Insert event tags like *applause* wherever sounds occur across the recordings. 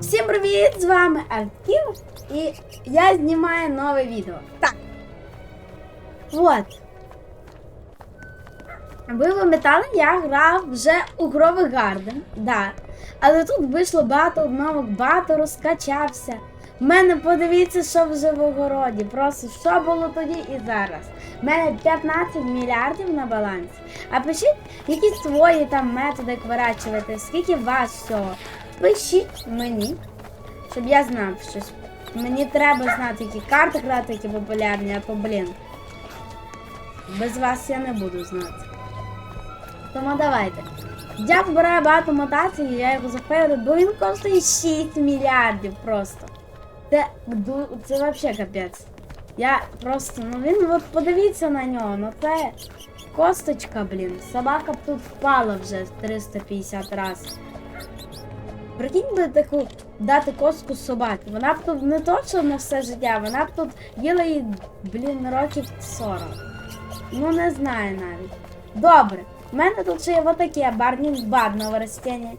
Всім привіт! З вами Артів і я знімаю нове відео. Так. Вот. Ви пам'ятали, я грав вже у Гровий Гарден. Да. Але тут вийшло багато обновок, багато розкачався. У мене подивіться, що вже в огороді. Просто що було тоді і зараз. У мене 15 мільярдів на балансі. А пишіть якісь свої там методи, як вирачувати, скільки вас всього. Пишіть мені, щоб я знав щось. Мені треба знати, які карти грати, які популярні, а то блін. Без вас я не буду знати. Тому давайте. Я збираю багато мотацій, я його зафейлю, бо він коштує 6 мільярдів просто. Це, це взагалі капець. Я просто, ну він, от подивіться на нього, ну це косточка, блін. Собака б тут впала вже 350 разів. Прикинь би таку дати костку собаці. Вона б тут не то, що на все життя, вона б тут їла їй, блін, років 40. Ну не знаю навіть. Добре. У мене тут ще є вот таке барнінг бад нове растіння.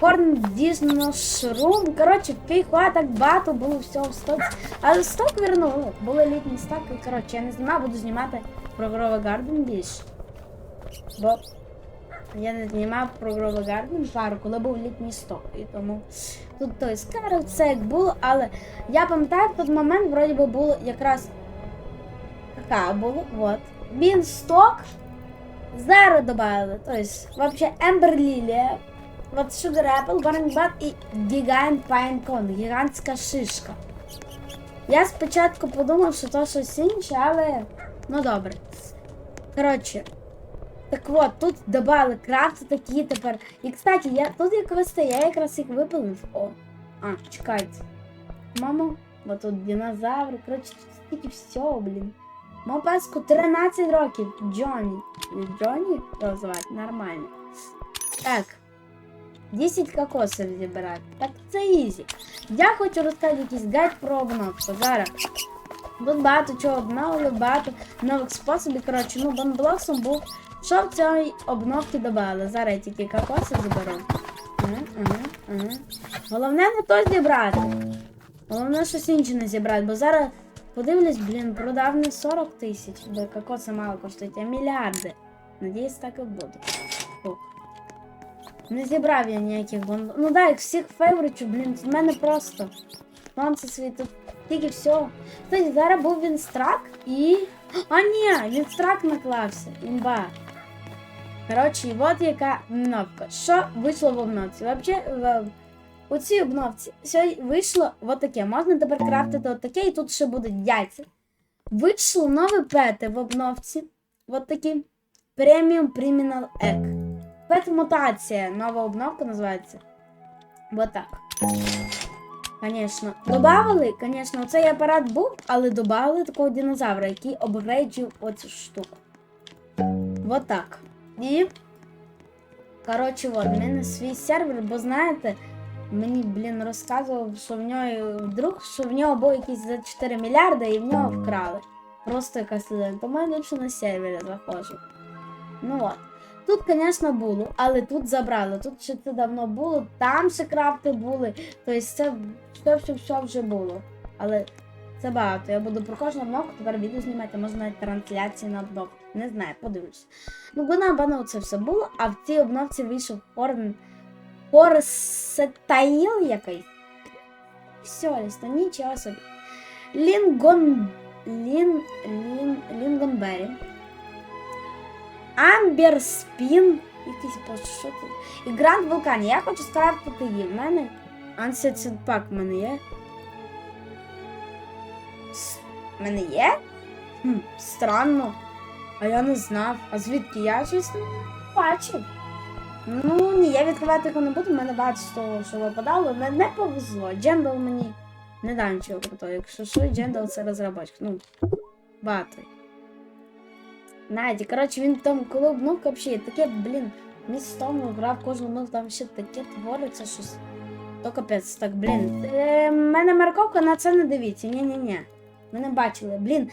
Корн дійсно шрум. Коротше, фейхуа так багато було всього в сток. Але сток вернули. Були літні стоки. Коротше, я не знаю, буду знімати про Грова Гарден більше. Бо я не знімав про Грова Гарден пару, коли був літній сток. І тому тут той скарив, все як було, але я пам'ятаю, в той момент вроді би було якраз така було. Вот. Він сток. Зараз добавили. То есть, вообще Ember Лилия, вот Sugar Apple, Burning Bud і Gigant Pine Cone, гігантська шишка. Я спочатку подумав, що то щось інше, але ну добре. Коротше, так от, тут додали крафти такі тепер. І кстати, я тут є квести, я якраз їх випилив. О. А, чекайте. Мамо, бо тут динозаври. Коротше, стільки всього, блін. Мого песку 13 років. Джонні. Джонні його звати? Нормально. Так. 10 кокосів зібрати. Так це ізі. Я хочу розказати якийсь гайд про обновку. Зараз. Тут багато чого обновили, багато нових способів. Коротше, ну бонблоксом був. Що в цій обновці додали? Зараз я тільки кокоси заберу. Головне не то зібрати. Головне щось інше не зібрати, бо зараз подивлюсь, блін, продав не 40 тисяч, бо кокоси мало коштують, а мільярди. Надіюсь, так і буде. Не зібрав я ніяких бон. Ну да, як всіх фейворитів, блін, в мене просто. Сонце світить, тільки все. Кстати, зараз був він страк і. А ні, він страк наклався. Імба. Коротше, от яка обновка. Що вийшло в обновці? Вообще, в... у цій обновці сьогодні вийшло от таке. Можна тепер крафтити от таке, і тут ще будуть яйця. Вийшло нові пети в обновці. От такі. Преміум Criminal Egg. Пет мутація. Нова обновка називається. Вот так. Конечно. Добавили, конечно, цей апарат був, але додали такого динозавра, який обгрейджив оцю штуку. Вот так. І. Коротше, от, в мене свій сервер, бо знаєте, мені, блін, розказував, що в нього друг, що в нього був якийсь за 4 мільярди і в нього вкрали. Просто якась людина. Тому я ліпше на сервері заходжу. Ну от. Тут, звісно, було, але тут забрали. Тут ще це давно було, там ще крафти були. Тобто це все, все, все вже було. Але це багато. Я буду про кожну обновку тепер відео знімати, може навіть трансляції на обновку. Не знаю, подивлюсь. Ну, бо напевно це все було, а в цій обновці вийшов Хорн. Хорсетаїл якийсь. Все, лісто, нічого собі. Лінгон. Лін. Лін. Лінгонбері. Амбер Спін. Якийсь що тут? І Гранд Вулкан. Я хочу скрафтити її. В мене Ансет пак в мене є. В мене є? Хм, странно. А я не знав. А звідки я щось не бачив? Ну ні, я відкривати його не буду, в мене багато з того, що випадало. Не, не повезло. Джендал мені не дав нічого крутого. Якщо що, Джендал це розробочка. Ну, багато. Наді, коротше, він там, коли обновка взагалі таке, блін, місць тому грав кожну обновку, там ще таке твориться щось. То капець, так, блін. Е, мене морковка на це не дивіться. Ні-ні-ні. Ми не бачили. Блін,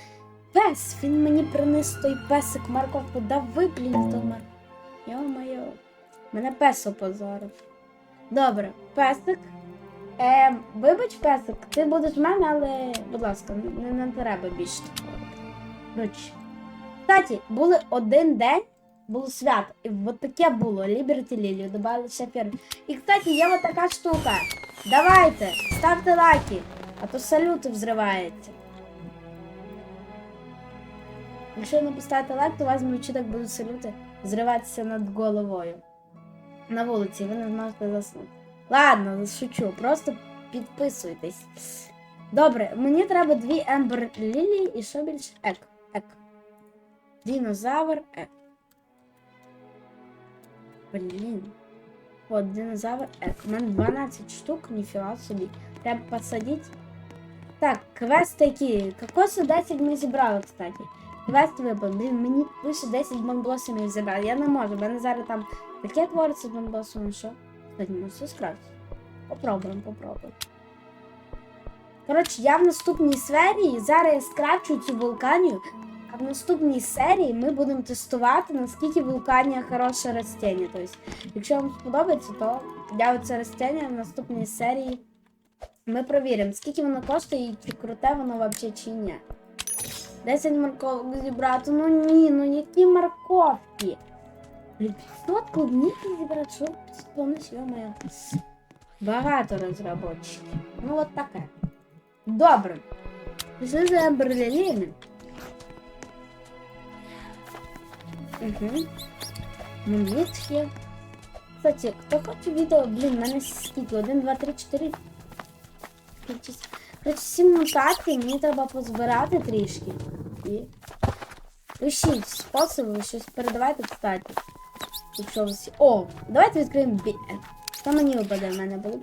пес, він мені приніс той песик морковку, дав виплюнь той морковку. Йо-моє. Мене пес опозорив. Добре, песик. Е, вибач, песик, ти будеш в мене, але, будь ласка, не, не треба більше такого. Коротше. Кстати, були один день, було свято, і от таке було, Liberty Лілію, додали ще. І, кстати, є от така штука. Давайте, ставте лайки, а то салюти взриваються. Якщо ви не поставите лайк, то у вас вночі так будуть салюти зриватися над головою. На вулиці, ви не зможете заснути. Ладно, шучу, просто підписуйтесь. Добре, мені треба дві Ембер Лілії і що більше? Ек. Ек. Динозавр ек. Блін. От, динозавр ек. У мене 12 штук, ніфіга собі. Треба посадити. Так, квест які. Кокоси 10 ми зібрали, кстати. Випав. Блін, мені лише 10 бомблосів зібрали. Я не можу, в мене зараз там таке твориться з бомблосом, що. Може все скрафтити. Попробуємо, попробуємо. Коротше, я в наступній серії зараз я скрафчу цю вулканію, а в наступній серії ми будемо тестувати, наскільки вулканія хороше растіння. Тобто, якщо вам сподобається, то я оце растіння в наступній серії ми провіримо, скільки воно коштує і чи круте воно взагалі чи ні. 10 морковок зібрати. Ну ні, ну які морковки? Блін, 500 клубніки зібрати, що повністю моя. Багато розробочиків. Ну от таке. Добре. Пішли за Берліни. Угу. Монетки. Кстати, хто хоче відео, блін, в мене скільки? 1, 2, 3, 4. Короче, сім мутацій, мені треба позбирати трішки. І. Пишіть способи, щось передавайте, кстати. Якщо всі. О, давайте відкриємо бі. Що мені випаде в мене було?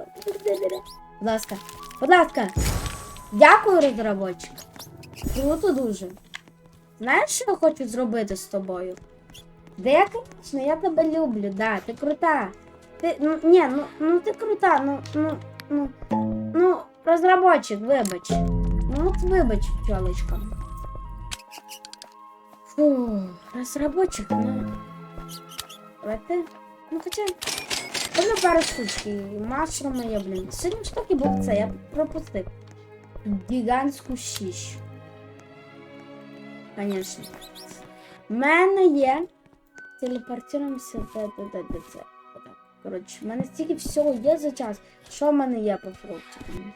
Будь ласка. Будь ласка. Дякую, розробочик. Круто дуже. Знаєш, що я хочу зробити з тобою? Да я, конечно, я тебе люблю, да, ти крута. Ти, ну, ні, ну, ну ти крута, ну, ну, ну, ну, розробочик, вибач. Ну, от вибач, пчелочка. Фу, розробочик, ну. Давайте. Ну, хоча. Одну пару штучки. Машруми є, блін. Сьогодні штуки був це, я пропустив. Гігантську щіщу. Конечно. В мене є. Телепортуємося де, де, де, де це. Коротше, в мене стільки всього є за час. Що в мене є по фруктикам?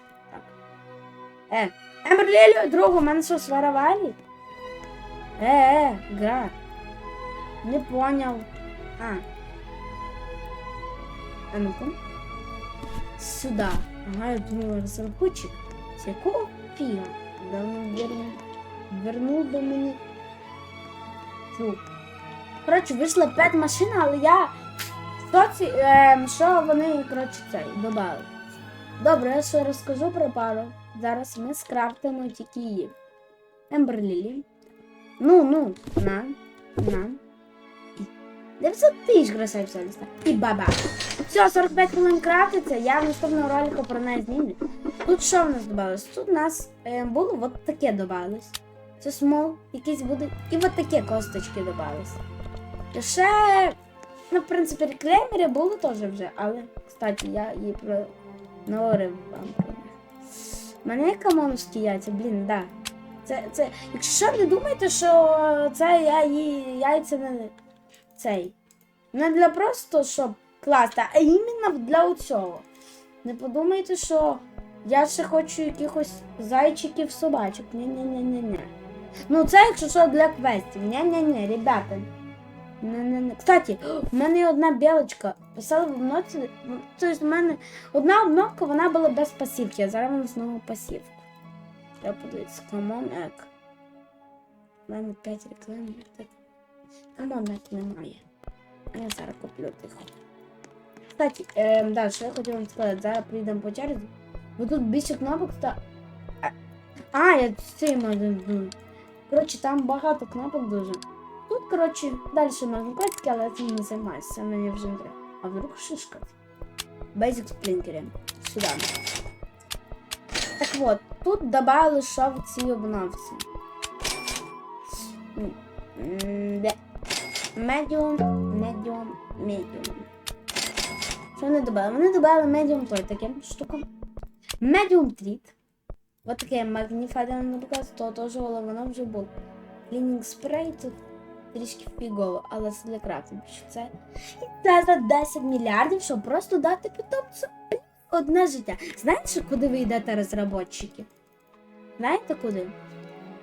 Емберлілю, другу, в мене що, сваровалі? Е, е, гра. Не поняв. А. А ну-ка. Сюда. Ага, я думала, розрахунчик. З якого фіга? Давно вернув. Вернув би мені. Фу. Коротше, вийшла 5 машин, але я. Що, ці, е, що вони, коротше, цей. Добре, я ще розкажу про пару. Зараз ми скрафтимо тільки її. Емберлілі. Ну, ну, на, на. 900 тисяч красавця листа. І баба. Все, 45 хвилин крафтиться, я в наступному ролику про неї знімлю. Тут що в нас додалось? Тут у нас е, було от таке додалось. Це смол, якийсь буде. І от такі косточки додались. Ще, ну, в принципі, реклеймери були теж вже, але, кстати, я її про наговорив вам. У мене є камоновські яйця, блін, да. Це, це, якщо що, не думайте, що це я її яйця не цей. Не для просто, щоб класти, а іменно для цього. Не подумайте, що я ще хочу якихось зайчиків собачок. Ні-ні-ні-ні-ні. Ну, це якщо що для квестів. Ні-ні-ні, ребята. Не-не-не. Кстати, в мене є одна білочка. Писала в ноці. ну, Тобто в мене одна обновка, вона була без пасівки, а зараз вона знову пасівку. Треба подивитися. Камон ек. У мене 5 реклам. Камон ек немає. Я зараз куплю тихо. Кстати, е, да, що я хотіла вам сказати, зараз прийдемо по черзі. Бо тут більше кнопок та. А, я цей можу. Коротше, там багато кнопок дуже. Тут, коротше, далі можна класти, але цим не займаюся, мені вже не треба. А вдруг шишка? Basic сплінкери. Сюди. Так от, тут добавили що в цій обновці. Medium, medium, medium. Що вони добавили? Вони добавили medium той таким штукам. Medium Treat. От таке Magnified наприклад, то теж, воно вже було. Cleaning Spray тут трішки фігово, але це для крафту. більше Це це за 10 мільярдів, щоб просто дати питомцю одне життя. Знаєте, куди ви йдете, розробники? Знаєте куди?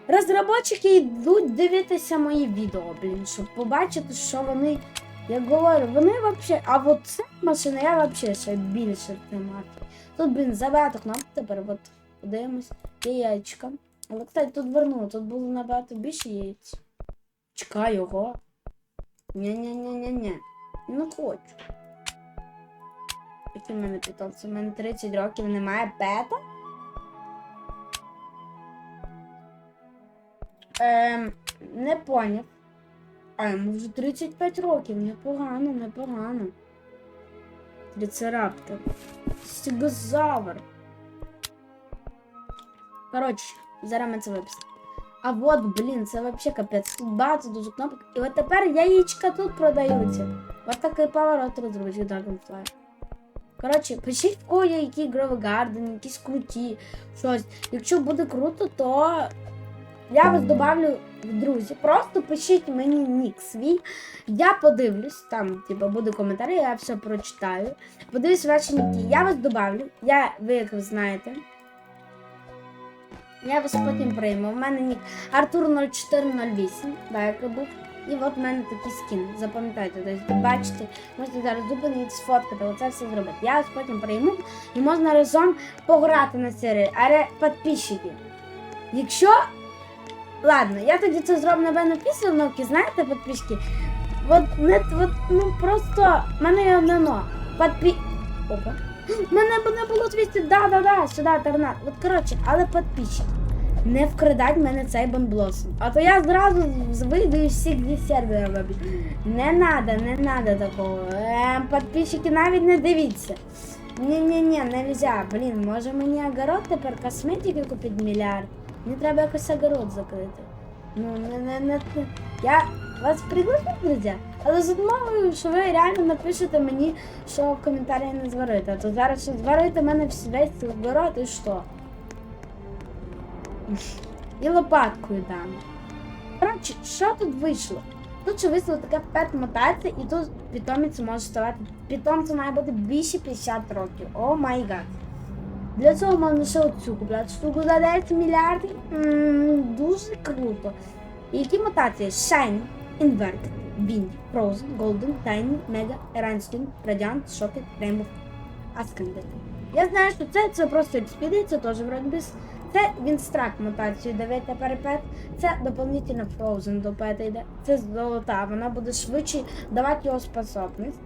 Розробники йдуть дивитися мої відео, блін, щоб побачити, що вони. Я говорю, вони взагалі. А от ця машина я взагалі ще більше тримати. Тут, блін, забагато кнопок, тепер от подивимось. Яєчка. Але, кстати, тут вернули, тут було набагато більше яєць. Чекай його. Ні-ні-ні-ні-ні. Не хочу. Які в мене питомці? У мене 30 років немає пета. Ем, не поняв. А йому вже 35 років. Непогано, непогано. Трицераптор. Стегозавр. Коротше, зараз ми це виписали. А от, блін, це вообще капець. Тут багато дуже кнопок. І от тепер яєчка тут продаються. От такий поворот розробить Dragonfly. Коротше, пишіть в кого є які Grove Garden, якісь круті, щось. Якщо буде круто, то я вас добавлю в друзі. Просто пишіть мені нік свій. Я подивлюсь, там, типу, буде коментар, я все прочитаю. Подивлюсь ваші ніки. Я вас добавлю. Я, ви як ви знаєте. Я вас потім прийму. У мене нік Артур 0408, да, як був. І от в мене такий скін. Запам'ятайте, тобто бачите, можете зараз зупинити, сфоткати, оце все зробити. Я вас потім прийму і можна разом пограти на серії. Але підписчики. Якщо. Ладно, я тоді це зроблю напевно після вновки, знаєте, підписчики? От не от, ну просто в мене є одне но. Подпі... Опа. *gasps* Мене б не було 200, да-да-да, сюди торнад. От коротше, але підписчик. Не вкрадать мене цей бонблосом. А то я зразу вийду і всіх сервера виб'ю. Не надо, не надо такого. Ем, підписчики навіть не дивіться. Ні-ні-ні, нельзя. Блін, може мені огород тепер косметики купити мільярд. Мені треба якось огород закрити. Ну, не, не, не. Я вас приглашу, друзі, але з умовою, що ви реально напишете мені, що в коментарі не зварити. А то зараз що зварити мене вс- весь огород і що? І лопаткою дам. Коротше, що тут вийшло? Тут ще вийшло така пет мотація, і тут питомець може ставати. Питомцю має бути більше 50 років. О май гад. Для цього можна ще оцю купляти штуку за 10 мільярдів. М, дуже круто. І які мутації? Shine, Invert, Wind, Frozen, Golden, Tiny, Mega, Eranskin, Radiant, Shocket, Rainbow, Ascended. Я знаю, що це, це просто це теж вроді Це Вінстрак мутацію 9 тепер пет. Це доповнительно Frozen до пета йде. Це золота, вона буде швидше давати його способність.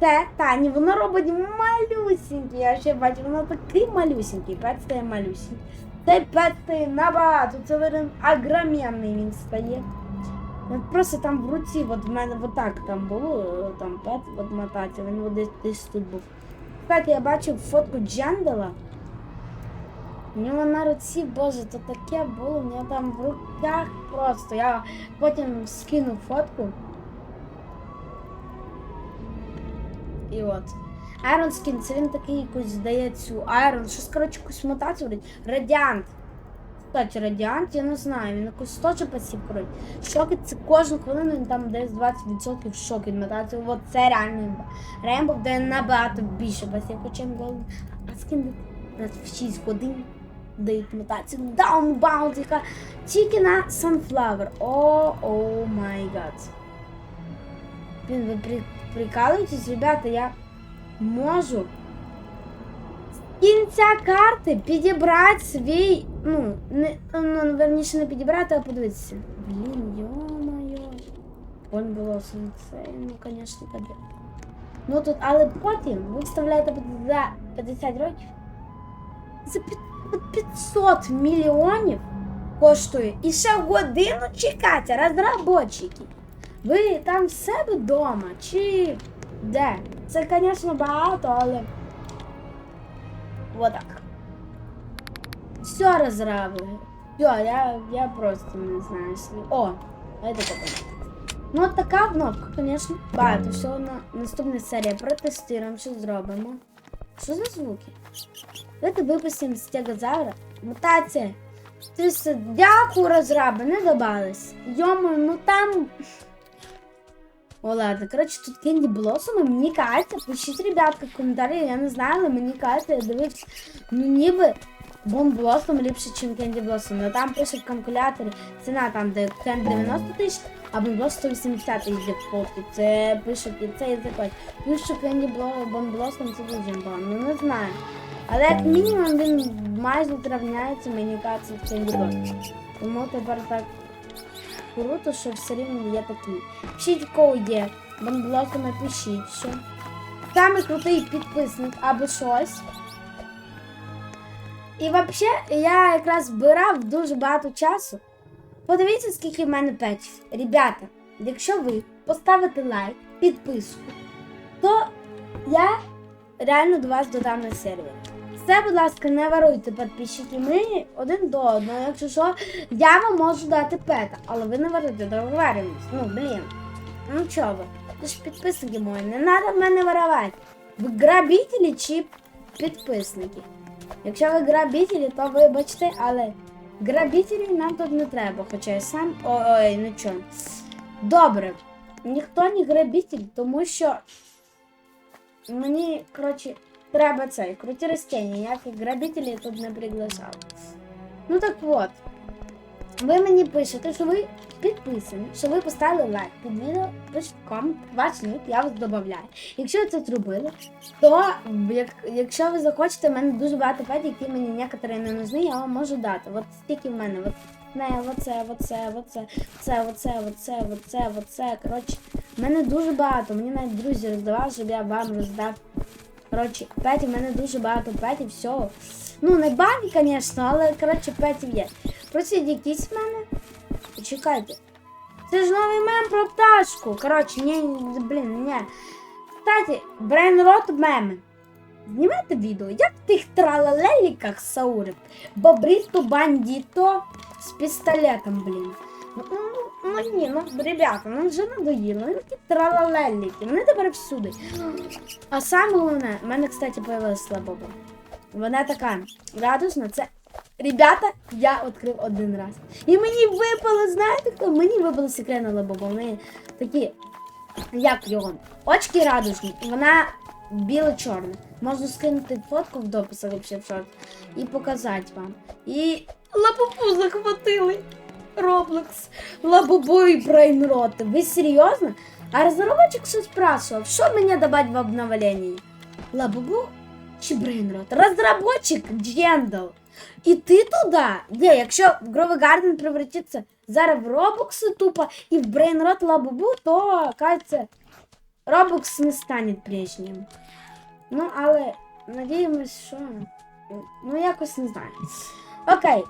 Це Тані, воно робить малюсінький. Я ще бачу, воно такий малюсінький. Пет стає малюсінький. Цей пет стає набагато. Це він огроменний він стає. От просто там в руці, от в мене отак там було, е, там пет от мотація, він от десь, десь тут був. Кстати, я бачив фотку Джандала. У нього на руці, боже, то таке було, у нього там в руках просто. Я потім скину фотку. І от. Skin, це він такий якийсь здає цю Iron, щось, коротше, якусь мутацію. Радіант. Кстати, Радіант, я не знаю, він якусь теж пасів, коротше. Шоки це кожну хвилину там десь 20% шок від мутації. От це реально імба. Рейнбов дає набагато більше пасів, хоча Голден. А скин в 6 годин дають мутацію. Даунбаунд, яка тільки на Sunflower. О, о май гад. Блін, ви при, прикалуєтесь, ребята, я можу кінця карти підібрати свій. Ну, не, ну, верніше не підібрати, а подивитися. Блін, йо-моє. Он було це, ну, звісно, капець. Ну тут, але потім ви вставляєте за 50 років. За 500 мільйонів коштує. І ще годину чекати, розробники. Ви там в себе вдома чи де? Це, звісно, багато, але. Вот так. Все розробили. Все, я, я просто не знаю слів. О, это такое. Ну, от така кнопка, звісно, багато. Все на наступна серія протестуємо, що зробимо. Що за звуки? Давайте випустимо стегозавра. Мутація. Ти все, дякую, розраби, не добавились. Йому, ну там. О, ладно, коротше, тут Кенді Блосоми, мені кажеться, пишіть, ребятка, в коментарі, я не знаю, але мені кажеться, я дивився, ну ніби Бон Блосом ліпше, ніж Кенді Блосом. Но там пише в калькуляторі ціна там, де Кен 90 тисяч, а Бон Блос 180 тисяч дефолту. Це пише під цей закон. Плюс, що Кенді це бон, ну не знаю. Але як мінімум він майже зрівняється, мені кажеться, з Кенді. Тому тепер так круто, що все рівно є такі. Пишіть кого є. Бонблоку напишіть що. Саме крутий підписник або щось. І взагалі я якраз збирав дуже багато часу. Подивіться, скільки в мене петів. Ребята, якщо ви поставите лайк, підписку, то я реально до вас додам на сервер. Все, будь ласка, не варуйте підписчики. Ми один до одного. Якщо що, я вам можу дати пета, але ви не варуйте, договарюємось. Ну, блін. Ну чого ви? Ви ж підписники мої, не треба в мене воровати. Ви грабителі чи підписники? Якщо ви грабителі, то вибачте, але грабителів нам тут не треба, хоча я сам. Ой, ой, ну чо. Добре. Ніхто не грабитель, тому що мені, коротше, треба цей круті ростення, ніяких грабителів тут не приглашав. Ну так от. Ви мені пишете, що ви підписані, що ви поставили лайк під відео, пишіть комент, ваш ник, я вас додаю. Якщо ви це зробили, то як, якщо ви захочете, в мене дуже багато петів, які мені некоторі не нужні, я вам можу дати. От стільки в мене. От, не, оце, оце, оце, це, оце, оце, оце, оце. Коротше, в мене дуже багато. Мені навіть друзі роздавали, щоб я вам роздав. Коротше, петів, в мене дуже багато петів, всього. Ну, не багато, звісно, але коротше, петів є. Просіть якісь в мене. Почекайте. Це ж новий мем про пташку. Коротше, ні, блін, ні. Кстати, брейнрот меми. Знімайте відео, як в тих тралалеліках Саурик. Бобрито бандіто з пістолетом, блін. Ну, ну, ні, ну, ребята, ну вже надоїло. Ну такі тралалеліки, вони тепер всюди. А саме головне, в мене, кстати, появилась слабоба. Вона така радужна, це. Ребята, я відкрив один раз. І мені випало, знаєте хто? Мені випало секретна лабоба. Вони такі, як його, очки радужні, вона біло-чорна. Можу скинути фотку в дописах вообще в шорт і показати вам. І лабубу захватили. Роблокс, лабубу і брейнроти. Ви серйозно? А розробочик що спрашивав, що мені добавить в обновлении? Лабубу чи брейнрот? Розробочик Джендал. І ти туди, де, якщо Гровий Гарден превратиться зараз в Робокси тупо і в Брейнрот Лабубу, то, кажеться, Робокс не стане прежнім. Ну, але надіємось, що. Ну, якось не знаю. Окей.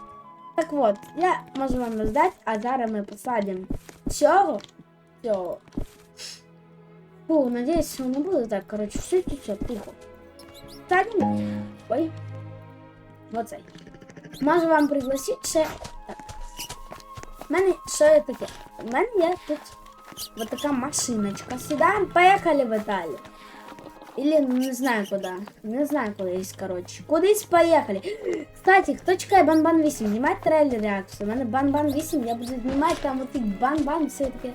Так от, я можу вам роздати, а зараз ми посадимо цього. Цього. Фу, надіюсь, що не буде так. Коротше, все, все, все, тихо. Садимо. Ой. Оцей. Можу вам пригласити ще. Так. У мене що є таке? У мене є тут вот така машиночка. Сідаємо, поїхали в Італію. Или ну, не знаю куда. Не знаю кудись, коротше. Кудись поїхали. Кстати, хто чекає Банбан 8, знімати трейлер реакцію. У мене Банбан 8, я буду знімати там от тих Банбан, все таке.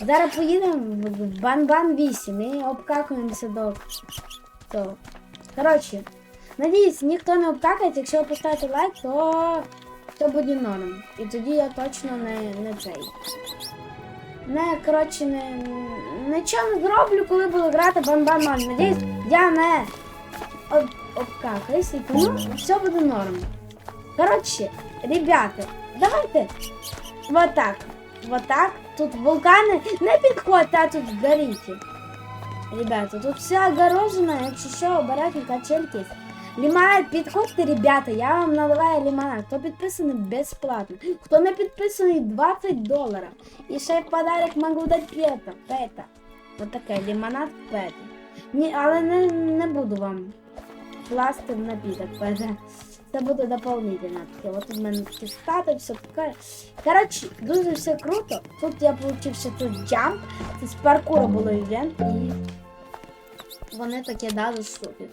Зараз поїдемо в Банбан 8 і обкакуємося до того. Коротше, надіюсь, ніхто не обкакається, якщо ви поставите лайк, то все буде норм. І тоді я точно не, не цей. Не, коротше, не, нічого не зроблю, коли буду грати Банбан 0. Надіюсь, я не об, обкакаюсь, і тому все буде норм. Коротше, ребята, давайте вот так. Вот так. Тут вулкани не підходьте, а тут горите. Ребята, тут все огорожено, якщо що, обережно качельки. Лимонад, підходьте, ребята, я вам наливаю лимонад. Хто підписаний безплатно. Хто не підписаний 20 доларів. І ще в подарок можу дати пета. Пета. Ось таке, лимонад пета. Ні, але не, не буду вам класти в напіток пета. Це буде дополнительно. Таке. От у мене такі все таке. Коротше, дуже все круто. Тут я получився тут джамп. Це з паркуру було івент і вони таке дали штуки.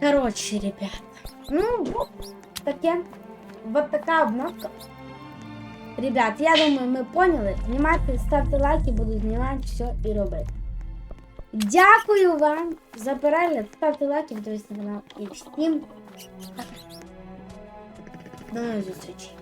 Короче, ребят. Ну, вот таке. Вот така обновка. Ребят, я думаю, ми поняли. Знімайте, ставте лайки, буду знімати все і робити. Дякую вам за перегляд. Ставте лайки, підписуйтесь на канал. І всім. До нових зустрічей.